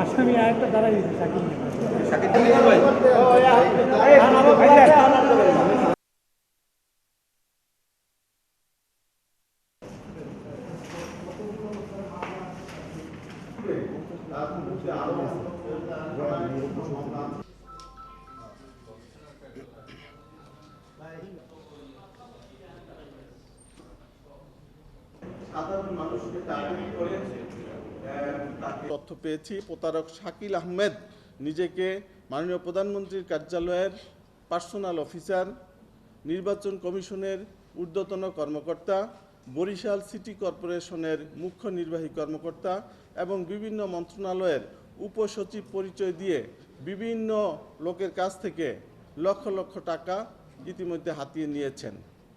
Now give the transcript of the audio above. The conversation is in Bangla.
আসামি আরেকটা দাঁড়াই সাকিব সাকিব ভাই? তথ্য পেয়েছি। প্রতারক শাকিল আহমেদ নিজেকে মাননীয় প্রধানমন্ত্রীর কার্যালয়ের পার্সোনাল অফিসার, নির্বাচন কমিশনের ঊর্ধ্বতন কর্মকর্তা, বরিশাল সিটি কর্পোরেশনের মুখ্য নির্বাহী কর্মকর্তা এবং বিভিন্ন মন্ত্রণালয়ের উপসচিব পরিচয় দিয়ে বিভিন্ন লোকের কাছ থেকে লক্ষ লক্ষ টাকা ইতিমধ্যে হাতিয়ে নিয়েছেন।